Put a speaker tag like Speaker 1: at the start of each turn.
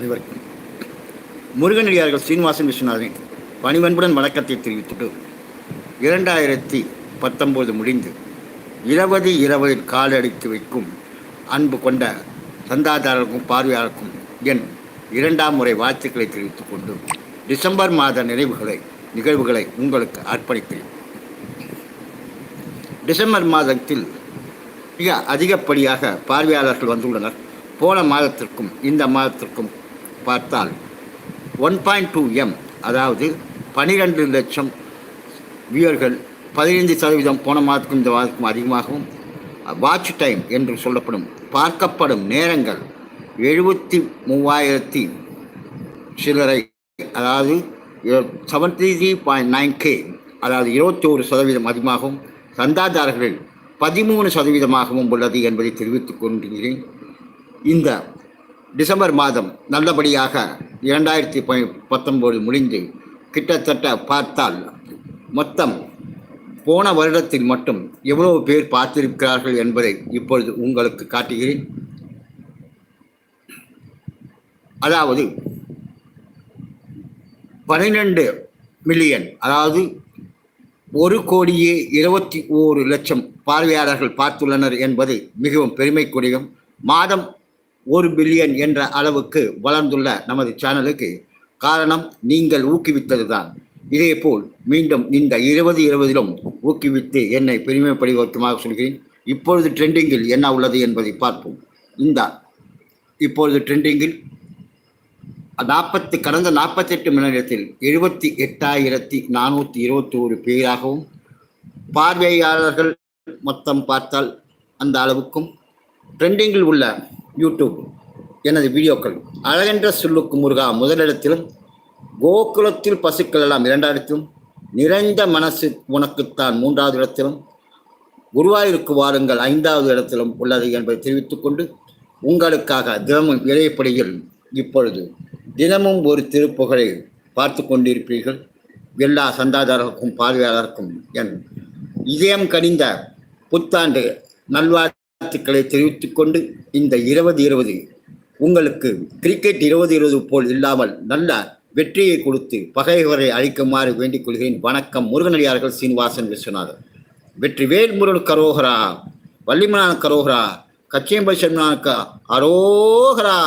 Speaker 1: அனைவருக்கும் முருகனடியார்கள் சீனிவாசன் விஸ்வநாதன் பணிவன்புடன் வணக்கத்தை தெரிவித்துட்டு இரண்டாயிரத்தி பத்தொம்போது முடிந்து இருபது இருபது காலடித்து வைக்கும் அன்பு கொண்ட சந்தாதாரருக்கும் பார்வையாளருக்கும் என் இரண்டாம் முறை வாழ்த்துக்களை தெரிவித்துக் கொண்டு டிசம்பர் மாத நினைவுகளை நிகழ்வுகளை உங்களுக்கு அர்ப்பணிக்கிறேன். டிசம்பர் மாதத்தில் மிக அதிகப்படியாக பார்வையாளர்கள் வந்துள்ளனர். போன மாதத்திற்கும் இந்த மாதத்திற்கும் பார்த்தால் ஒன் பாயிண்ட் டூ எம் அதாவது பனிரெண்டு லட்சம் வியூவர்கள் பதினைந்து சதவீதம் போன மாதத்துக்கும் இந்த மாதத்துக்கும் அதிகமாகவும் வாட்ச் டைம் என்று சொல்லப்படும் பார்க்கப்படும் நேரங்கள் எழுபத்தி மூவாயிரத்தி சிலரை அதாவது seventy three point nine K அதாவது இருபத்தி ஒரு சதவீதம் அதிகமாகவும் சந்தாதாரர்களில் பதிமூணு சதவீதமாகவும் உள்ளது என்பதை தெரிவித்துக் கொண்டிருக்கிறேன். இந்த டிசம்பர் மாதம் நல்லபடியாக இரண்டாயிரத்தி பத்தொம்போது முடிந்து கிட்டத்தட்ட பார்த்தால் மொத்தம் போன வருடத்தில் மட்டும் எவ்வளவு பேர் பார்த்திருக்கிறார்கள் என்பதை இப்பொழுது உங்களுக்கு காட்டுகிறேன். அதாவது பனிரெண்டு மில்லியன் அதாவது ஒரு கோடியே இருபத்தி ஓரு லட்சம் பார்வையாளர்கள் பார்த்துள்ளனர் என்பது மிகவும் பெருமைக்குரியும் மாதம் ஒரு பில்லியன் என்ற அளவுக்கு வளர்ந்துள்ள நமது சேனலுக்கு காரணம் நீங்கள் ஊக்குவித்தது தான் இதேபோல் மீண்டும் இந்த இருபது இருபதிலும் ஊக்குவித்து என்னை பெருமைப்படுவதற்குமாக சொல்கிறேன். இப்பொழுது ட்ரெண்டிங்கில் என்ன உள்ளது என்பதை பார்ப்போம். இந்த இப்பொழுது ட்ரெண்டிங்கில் நாற்பத்தி கடந்த நாற்பத்தெட்டு மணி நேரத்தில் எழுபத்தி எட்டாயிரத்தி நானூற்றி இருபத்தி ஒரு பேராகவும் பார்வையாளர்கள் மொத்தம் பார்த்தால் அந்த அளவுக்கும் ட்ரெண்டிங்கில் உள்ள யூடியூப் எனது வீடியோக்கள் அழகென்ற சொல்லுக்கு முருகா முதலிடத்திலும் கோகுலத்தில் பசுக்கள் எல்லாம் இரண்டாயிரத்திலும் நிறைந்த மனசு உனக்குத்தான் மூன்றாவது இடத்திலும். குருவாயூருக்கு வாருங்கள் ஐந்தாவது இடத்திலும் உள்ளது என்பதை தெரிவித்துக் கொண்டு உங்களுக்காக தினமும் இளையப்படியில் இப்பொழுது தினமும் ஒரு திருப்புகழை பார்த்து கொண்டிருப்பீர்கள். எல்லா சந்தாதாரருக்கும் பார்வையாளருக்கும் என் இதயம் கனிந்த புத்தாண்டு வாழ்த்துக்களை தெரிவித்துக் கொண்டு இந்த இருபது இருபது உங்களுக்கு கிரிக்கெட் இருபது இருபது போல் இல்லாமல் நல்ல வெற்றியை கொடுத்து பகைவரை அழிக்குமாறு வேண்டிக் கொள்கிறேன். வணக்கம். முருகனடியார்கள் சீனிவாசன் விஸ்வநாதன் வெற்றி வேல் முருகன் கரோகரா வள்ளிமனான கரோகரா கச்சியம்பை சென்னானுக்கு அரோகரா.